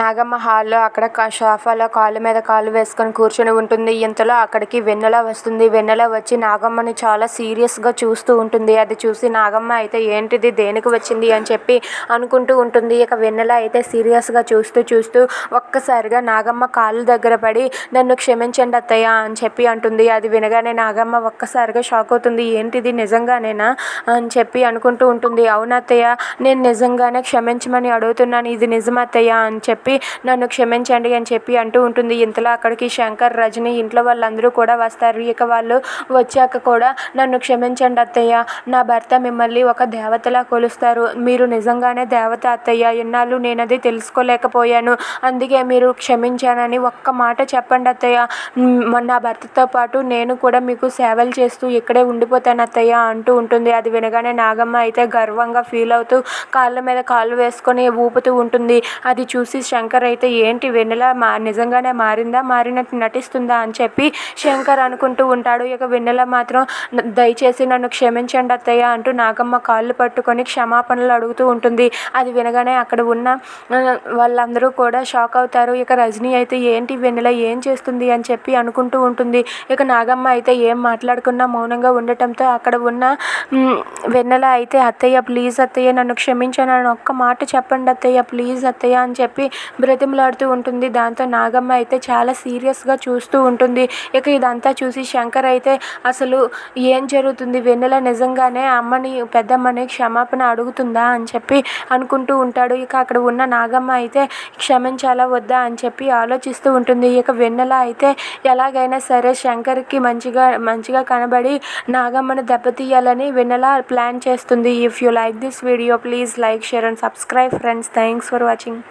నాగమ్మ హాల్లో అక్కడ సోఫాలో కాళ్ళ మీద కాళ్ళు వేసుకొని కూర్చొని ఉంటుంది. ఇంతలో అక్కడికి వెన్నెల వస్తుంది. వెన్నెల వచ్చి నాగమ్మని చాలా సీరియస్గా చూస్తూ ఉంటుంది. అది చూసి నాగమ్మ అయితే ఏంటిది దేనికి వచ్చింది అని చెప్పి అనుకుంటూ ఉంటుంది. ఇక వెన్నెల అయితే సీరియస్గా చూస్తూ చూస్తూ ఒక్కసారిగా నాగమ్మ కాళ్ళ దగ్గర పడి నన్ను క్షమించండి అత్తయ్య అని చెప్పి అంటుంది. అది వినగానే నాగమ్మ ఒక్కసారిగా షాక్ అవుతుంది. ఏంటిది నిజంగానేనా అని చెప్పి అనుకుంటూ ఉంటుంది. అవునత్తయ్య నేను నిజంగానే క్షమించమని అడుగుతున్నాను. ఇది నిజం అత్తయ్య అని చెప్పి చెప్పి నన్ను క్షమించండి అని చెప్పి అంటూ ఉంటుంది. ఇంతలో అక్కడికి శంకర్ రజని ఇంట్లో వాళ్ళందరూ కూడా వస్తారు. ఇక వాళ్ళు వచ్చాక కూడా నన్ను క్షమించండి అత్తయ్య. నా భర్త మిమ్మల్ని ఒక దేవతలా కొలుస్తారు. మీరు నిజంగానే దేవత అత్తయ్య. ఎన్నాళ్ళు నేను అది తెలుసుకోలేకపోయాను. అందుకే మీరు క్షమించానని ఒక్క మాట చెప్పండి అత్తయ్య. నా భర్తతో పాటు నేను కూడా మీకు సేవలు చేస్తూ ఇక్కడే ఉండిపోతాను అత్తయ్య అంటూ ఉంటుంది. అది వినగానే నాగమ్మ అయితే గర్వంగా ఫీల్ అవుతూ కాళ్ళ మీద కాళ్ళు వేసుకొని ఊపుతూ ఉంటుంది. అది చూసి శంకర్ అయితే ఏంటి వెన్నెల మా నిజంగానే మారిందా మారినట్టు నటిస్తుందా అని చెప్పి శంకర్ అనుకుంటూ ఉంటాడు. ఇక వెన్నెల మాత్రం దయచేసి నన్ను క్షమించండి అత్తయ్య అంటూ నాగమ్మ కాళ్ళు పట్టుకొని క్షమాపణలు అడుగుతూ ఉంటుంది. అది వినగానే అక్కడ ఉన్న వాళ్ళందరూ కూడా షాక్ అవుతారు. ఇక రజనీ అయితే ఏంటి వెన్నెల ఏం చేస్తుంది అని చెప్పి అనుకుంటూ ఉంటుంది. ఇక నాగమ్మ అయితే ఏం మాట్లాడకుండా మౌనంగా ఉండటంతో అక్కడ ఉన్న వెన్నెల అయితే అత్తయ్య ప్లీజ్ అత్తయ్య నన్ను క్షమించను ఒక్క మాట చెప్పండి అత్తయ్య ప్లీజ్ అత్తయ్య అని చెప్పి బ్రతిమలాడుతూ ఉంటుంది. దాంతో నాగమ్మ అయితే చాలా సీరియస్గా చూస్తూ ఉంటుంది. ఇక ఇదంతా చూసి శంకర్ అయితే అసలు ఏం జరుగుతుంది? వెన్నెల నిజంగానే అమ్మని పెద్దమ్మని క్షమాపణ అడుగుతుందా అని చెప్పి అనుకుంటూ ఉంటాడు. ఇక అక్కడ ఉన్న నాగమ్మ అయితే క్షమించాలా వద్దా అని చెప్పి ఆలోచిస్తూ ఉంటుంది. ఇక వెన్నెల అయితే ఎలాగైనా సరే శంకర్కి మంచిగా మంచిగా కనబడి నాగమ్మను దెబ్బతీయాలని వెన్నెల ప్లాన్ చేస్తుంది. If you like this video please like share and subscribe friends thanks for watching